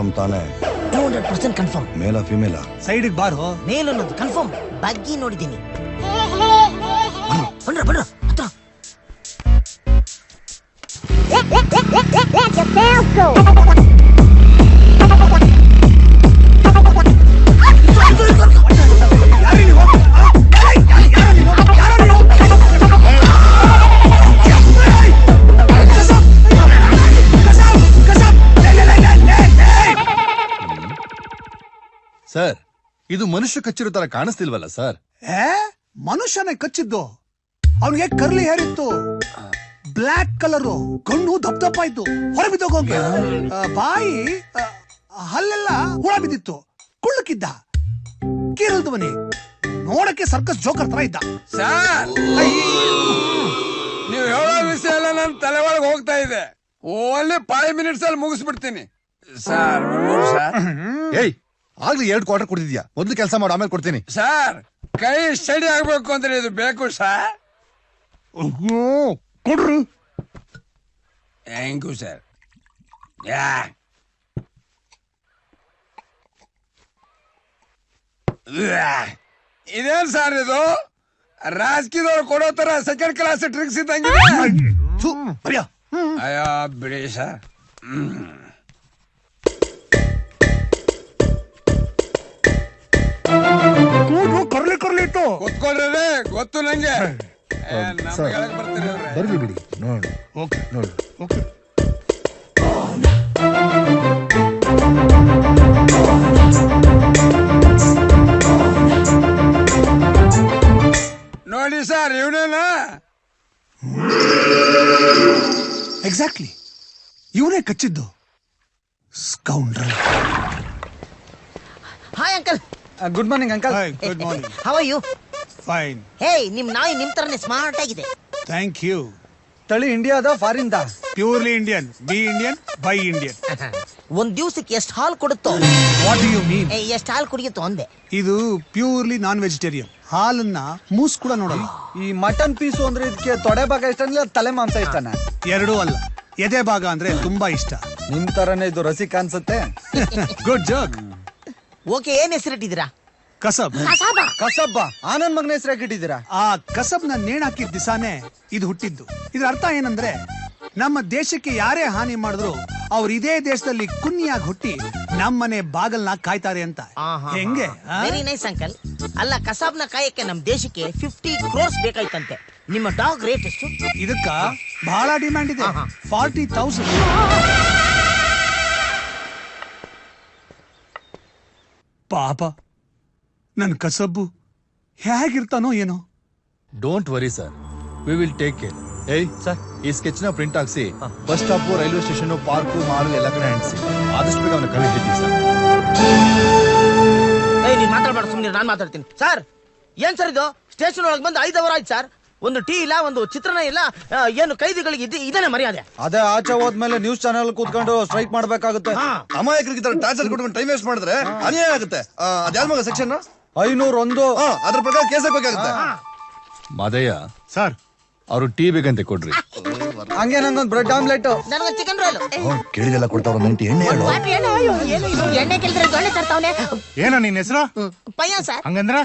Confirm ತಾನೇ two hundred percent confirm ಮೇಲ ಫಿಮೇಲ ಸೈಡಿಗೆ ಬಾರೋ ಮೇಲ್ ಅನ್ನೋದು ಕನ್ಫರ್ಮ್ ಬಗ್ಗಿ ನೋಡಿದ್ದೀನಿ ಬನ್ರ ಬನ್ರ ಹತ್ರ ಸರ್ ಇದು ಮನುಷ್ಯ ಕಚ್ಚಿರೋ ತರ ಕಾಣಿಸ್ತಿಲ್ವಲ್ಲ ಸರ್? ಏ ಮನುಷ್ಯನೇ ಕಚ್ಚಿದ್ದು. ಅವನಿಗೆ ಕರ್ಲಿ ಹೇರಿತ್ತು ಇತ್ತು. ಬ್ಲ್ಯಾಕ್ ಕಲರ್ ಕಣ್ಣು ದಪ್ಪ ದಪ್ಪ ಇತ್ತು ಹೊರ ಬಿದ್ದೋಗೋಗಿ ಬಾಯಿ ಆ, ಹಲ್ಲೆಲ್ಲ ಹುಳ ಬಿದ್ದಿತ್ತು. ಕುಳ್ಳಕ್ಕಿದ್ದ. ಕೀರಲ್ದು ಮನೆ ನೋಡಕ್ಕೆ ಸರ್ಕಸ್ ಜೋಕರ್ ತರ ಇದ್ದ. ಸರ್ ನೀವು ಹೇಳೋ ವಿಷಯ ಎಲ್ಲ ನನ್ನ ತಲೆ ಒಳಗೆ ಹೋಗ್ತಾ ಇದೆ. ಓನ್ಲಿ ಫೈವ್ ಮಿನಿಟ್ಸ್ ಅಲ್ಲಿ ಮುಗಿಸ್ಬಿಡ್ತೀನಿ. ಸರ್ ಸರ್ ಏಯ್ ಆಗ್ಲಿ ಎರಡು ಕ್ವಾರ್ಟರ್ ಕೊಡ್ತಿದ್ಯಾ? ಮೊದ್ಲು ಕೆಲಸ ಮಾಡು ಆಮೇಲೆ ಕೊಡ್ತೀನಿ. ಸರ್ ಕೈ ಸ್ಟಡಿ ಆಗ್ಬೇಕು ಅಂದ್ರೆ ಇದು ಬೇಕು sir ಕೊಡ್ರು. Thank you sir ya. ಇದೇನ್ ಸರ್ ಇದು? ರಾಜಕೀಯದವ್ರು ಕೊಡೋ ತರ ಸೆಕೆಂಡ್ ಕ್ಲಾಸ್ ಟ್ರಿಕ್ಸ್ ಇದ್ದಂಗೆ ಅಯ್ಯೋ ಬಿಡಿ ಸರ್ ಕೂಡ್ರು ಕರ್ಲಿ ಕರ್ಲಿ ಇತ್ತು. ಕೂತ್ಕೊಳ್ರಿ ಗೊತ್ತು ನಂಗೆ. ಏ, ನಮ್ಗೆ ಹೇಳಕ್ ಬರ್ತೀರಿ ಅವ್ರೆ. ಬರ್ಲಿ ಬಿಡಿ. ನೋಡಿ. ಓಕೆ. ನೋಡಿ. ಓಕೆ. ನೋಡಿ ಸರ್ ಇವನೇನಾ? ಎಕ್ಸಾಕ್ಟ್ಲಿ ಇವನೇ ಕಚ್ಚಿದ್ದು. Scoundrel good morning uncle good morning how are you fine hey ನಿಮ್ ನಾಯಿ ನಿಮ್ ತರನೇ ಸ್ಮಾರ್ಟ್ ಆಗಿದೆ. ಥ್ಯಾಂಕ್ ಯು ತಳಿ ಇಂಡಿಯಾದ foreign the purely Indian be Indian buy Indian ಒಂದ್ ದಿವ್ಸಕ್ಕೆ ಎಷ್ಟು ಹಾಲು ಕೊಡುತ್ತೋ? ವಾಟ್ ಯು ಮೀನ್ ಎಷ್ಟು ಎಷ್ಟ್ ಹಾಲು ಕುಡಿಯುತ್ತೋ ಅಂದೆ. ಇದು ಪ್ಯೂರ್ಲಿ ನಾನ್ ವೆಜಿಟೇರಿಯನ್ ಹಾಲನ್ನ ಮೂಸ್ ಕೂಡ ನೋಡಲ್ಲ. ಈ ಮಟನ್ ಪೀಸು ಅಂದ್ರೆ ಇದಕ್ಕೆ ತೊಡೆ ಭಾಗ ಇಷ್ಟ ಇಲ್ಲ ತಲೆ ಮಾಂಸ ಇಷ್ಟನ? ಎರಡೂ ಅಲ್ಲ. ಎದೆ ಭಾಗ ಅಂದ್ರೆ ತುಂಬಾ ಇಷ್ಟ. ನಿಮ್ ತರನೇ ಇದು ರಸಿಕ ಅನ್ಸುತ್ತೆ. ಗುಡ್ ಜೋಕ್ ಓಕೆ ಏನ್ ಹೆಸರಿಟ್ಟಿದ್ದೀರಾ? ಕಸಬ್. ಕಸಾಬ? ಕಸಬ್ಬ ಆನಂದ್ ಮಗನ ಹೆಸರು ಇಟ್ಟಿದ್ದೀರಾ ಆ ಕಸಬ್ನ ನೇಣ್ ಹಾಕಿದ ದಿಸಾನೇ ಇದು ಹುಟ್ಟಿದ್ದು. ಇದ್ರ ಅರ್ಥ ಏನಂದ್ರೆ ನಮ್ಮ ದೇಶಕ್ಕೆ ಯಾರೇ ಹಾನಿ ಮಾಡಿದ್ರು ಅವ್ರು ಇದೇ ದೇಶದಲ್ಲಿ ಕುನ್ನಿಯಾಗಿ ಹುಟ್ಟಿ ನಮ್ಮನೆ ಬಾಗಲ್ನ ಕಾಯ್ತಾರೆ ಅಂತ. ಹೆಂಗೆ? ಆ? ವೆರಿ ನೈಸ್ ಅಂಕಲ್ ಅಲ್ಲ ಕಸಾಬ್ನ ಕಾಯಕ್ಕೆ ನಮ್ ದೇಶಕ್ಕೆ ಫಿಫ್ಟಿ ಕ್ರೋರ್ಸ್ ಬೇಕಾಯ್ತಂತೆ. ನಿಮ್ಮ ಡಾಗ್ ರೇಟ್ ಎಷ್ಟು? ಇದಕ್ಕ ಬಹಳ ಡಿಮ್ಯಾಂಡ್ ಇದೆ. ಫಾರ್ಟಿ ತೌಸಂಡ್ ಪಾಪ. ನನ್ನ ಕಸಬ್ಬು ಹೇಗಿರ್ತಾನೋ ಏನೋ. Don't worry sir we will take care ಏಯ್ ಸರ್ ಈ ಸ್ಕೆಚ್ನ ಪ್ರಿಂಟ್ ಹಾಕ್ಸಿ bus stop railway station park mall ಎಲ್ಲ ಕಡೆ ಅಂಟಿಸಿ. ಆದಷ್ಟು ಬೇಗ ಅವನ ಹಿಡಿತೀವಿ ಸರ್ ಏಯ್ ನೀನ್ ಮಾತಾಡ್ಬೇಡ ಸುಮ್ಮನೆ ನಾನು ಮಾತಾಡ್ತೀನಿ. ಸರ್ ಏನ್ ಸರ್ ಇದು? ಸ್ಟೇಷನ್ ಒಳಗೆ ಬಂದು ಐದು ಅವರ್ ಆಯ್ತು ಸರ್ ಒಂದು ಟೀ ಇಲ್ಲ ಒಂದು ಚಿತ್ರಣ ಇಲ್ಲ ಆ, ಏನು ಕೈದಿಗಳಿಗೆ ಇದು ಇದೇನೆ ಮರ್ಯಾದೆ? ಅದೇ ಆಚೆ ಹೋದ್ಮೇಲೆ ನ್ಯೂಸ್ ಚಾನೆಲ್ ಕೂತ್ಕೊಂಡು ಸ್ಟ್ರೈಕ್ ಮಾಡ್ಬೇಕಾಗುತ್ತೆ. ಅಮಾಯಕರಿಗೆ ತರ ಟಾರ್ಚರ್ ಕೊಟ್ಕೊಂಡು ಟೈಮ್ ವೇಸ್ಟ್ ಮಾಡಿದ್ರೆ ಅನ್ಯಾಯ ಆಗುತ್ತೆ. ಅದ್ಯಾವ ಮಗ ಸೆಕ್ಷನ್ ಐನೂರ ಒಂದು ಅದ್ರ ಪ್ರಕಾರ ಕೇಸ್ ಹಾಕ್ಬೇಕಾಗುತ್ತೆ ಮಾದಯ್ಯ. ಸರ್. ಅವರು ಟೀ ಬೇಕಂತೆ ಕೊಡ್ರಿ. ಹಂಗೆ ನಂಗೊಂದು ಬ್ರೆಡ್ ಆಮ್ಲೆಟ್ ಚಿಕನ್ ರೋಲ್ ಕೇಳಿದೆಲ್ಲ ಕೊಡ್ತಾವ್ರ ನಂಟಿ ಎಣ್ಣೆ ಹೇಳು. ಎಣ್ಣೆ ಕೆಲ್ದ್ರೆ ದೊಣ್ಣೆ ತರ್ತಾವನೆ. ಏನ ನಿನ್ ಹೆಸರು? ಪಯ್ಯನ್ ಸರ್. ಹಂಗಂದ್ರ?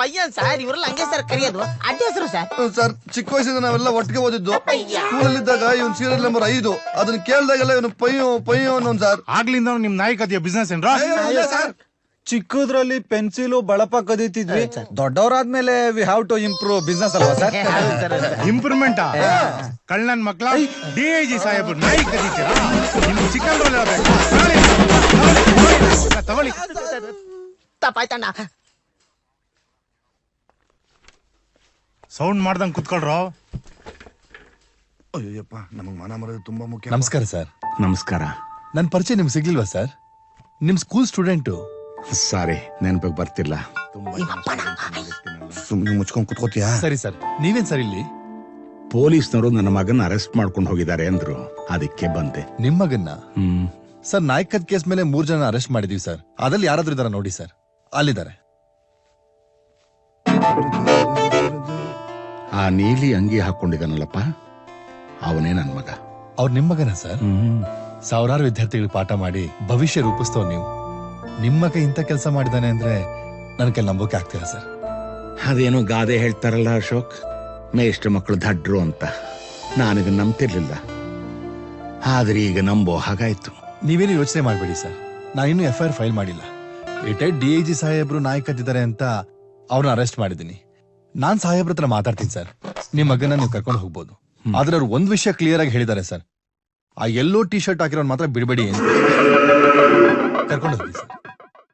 ಪಯ್ಯನ್ ಸರ್ ಇವ್ರಲ್ಲ ಹಂಗೆ ಸರ್ ಕರೆಯೋದು. ಅಡ್ಡ ಹೆಸರು ಸರ್. ಸರ್ ಚಿಕ್ಕ ವಯಸ್ಸಿಂದ ನಾವೆಲ್ಲ ಒಟ್ಟಿಗೆ ಓದಿದ್ದು. ಸ್ಕೂಲಲ್ಲಿದ್ದಾಗ ಇವನ್ ಸೀರಿಯಲ್ ನಂಬರ್ ಐದು. ಅದನ್ನ ಕೇಳಿದಾಗೆಲ್ಲ ಇವನು ಪಯ್ಯೋ ಪಯ್ಯೋ ಅನ್ನೋನ್ ಸರ್. ಆಗ್ಲಿಂದ ನಿಮ್ ನಾಯಿ ಕದಿಯ ಬಿಸ್ನೆಸ್ ಏನ್ರ ಸರ್. ಚಿಕ್ಕದ್ರಲ್ಲಿ ಪೆನ್ಸಿಲು ಬಳಪ ಕದೀತಿದ್ವಿ ದೊಡ್ಡವರಾದ್ಮೇಲೆ we have to improve business ಅಲ್ವಾ ಸರ್ ಇಂಪ್ರೂವ್ಮೆಂಟ್ ಕಳ್ಳನ್ ಮಕ್ಳ ಡಿ ಐ ಜಿ ಸಾಹೇಬ್ರು ನಾಯಿ ಕದೀತೀರಾ ನಿಮ್ಗೆ ಚಿಕನ್ ರೋಲ್ ತಗೊಳ್ಳಿ ತಪ್ಪಾಯ್ತಣ್ಣ ಸೌಂಡ್ ಮಾಡ್ದಂಗ್ ಕುತ್ಕೊಳ್ರೋ ಅಯ್ಯಪ್ಪ ನಮಗ್ ಮಾನ ಮರೋದು ತುಂಬಾ ಮುಖ್ಯ ನಮಸ್ಕಾರ ಸರ್ ನಮಸ್ಕಾರ ನನ್ನ ಪರಿಚಯ ನಿಮ್ಗೆ ಸಿಗ್ಲಿಲ್ವಾ ಸರ್ ನಿಮ್ ಸ್ಕೂಲ್ ಸ್ಟೂಡೆಂಟು ಸಾರಿ ನೆನಪಿಗೆ ಬರ್ತಿಲ್ಲ. ಸುಮ್ನೆ ಮುಚ್ಕೊಂಡ್ ಕುತ್ಕೋತೀಯಾ? ಸರಿ ಸರ್ ನೀವೇನ್ ಸರ್ ಇಲ್ಲಿ? ಪೊಲೀಸ್ನವರು ನನ್ನ ಮಗನ ಅರೆಸ್ಟ್ ಮಾಡ್ಕೊಂಡು ಹೋಗಿದ್ದಾರೆ ಅಂದ್ರು. ಅದಕ್ಕೆ ಬಂದೆ. ನಿಮ್ ಮಗನ್ನ? ಹ್ಮ್. ಸರ್ ನಾಯ್ಕದ್ ಕೇಸ್ ಮೇಲೆ ಮೂರ್ ಜನ ಅರೆಸ್ಟ್ ಮಾಡಿದೀವಿ ಸರ್. ಅದ್ರಲ್ಲಿ ಯಾರಾದ್ರೂ ಇದಾರ ನೋಡಿ ಸರ್. ಅಲ್ಲಿದ್ದಾರೆ. ಆ ನೀಲಿ ಅಂಗಿ ಹಾಕೊಂಡಿದ್ದಾನಲ್ಲಪ್ಪ? ಅವನೇ ನನ್ನ ಮಗ. ಅವ್ರ ನಿಮ್ ಮಗನ ಸರ್? ಹ್ಮ್. ಸಾವಿರಾರು ವಿದ್ಯಾರ್ಥಿಗಳಿಗೆ ಪಾಠ ಮಾಡಿ ಭವಿಷ್ಯ ರೂಪಿಸ್ತವ್ ನೀವು. ನಿಮ್ಮ ಕೈ ಇಂಥ ಕೆಲಸ ಮಾಡಿದಾನೆ ಅಂದ್ರೆ ನನ್ನ ಕೈ ನಂಬೋಕೆ ಆಗ್ತಿಲ್ಲ ಸರ್. ಅದೇನೋ ಗಾದೆ ಹೇಳ್ತಾರಲ್ಲ ಅಶೋಕ್? ಮೇಷ್ಟ್ರ ಮಕ್ಕಳು ದಡ್ರು ಅಂತ. ನಾನಿದ ನಂಬ್ತಿರ್ಲಿಲ್ಲ. ಆದ್ರೆ ಈಗ ನಂಬೋ ಹಾಗಾಯ್ತು. ನೀವೇನು ಯೋಚನೆ ಮಾಡಬೇಡಿ ಸರ್. ನಾನಿನ್ನೂ ಎಫ್ ಐ ಆರ್ ಫೈಲ್ ಮಾಡಿಲ್ಲ. ರಿಟೈರ್ಡ್ ಡಿ ಐ ಜಿ ಸಾಹೇಬ್ರು ನಾಯಿ ಕದ್ದಿದ್ದಾರೆ ಅಂತ ಅವ್ರನ್ನ ಅರೆಸ್ಟ್ ಮಾಡಿದ್ದೀನಿ. ನಾನ್ ಸಾಹೇಬ್ರ ಹತ್ರ ಮಾತಾಡ್ತೀನಿ ಸರ್. ನಿಮ್ಮ ಮಗನ ನೀವು ಕರ್ಕೊಂಡು ಹೋಗ್ಬೋದು. ಆದ್ರೆ ಅವ್ರು ಒಂದ್ ವಿಷಯ ಕ್ಲಿಯರ್ ಆಗಿ ಹೇಳಿದ್ದಾರೆ ಸರ್. ಆ ಎಲ್ಲೋ ಟಿ ಶರ್ಟ್ ಹಾಕಿರೋನ್ ಮಾತ್ರ ಬಿಡಬೇಡಿ ಕರ್ಕೊಂಡು ಹೋಗಿ ಸರ್.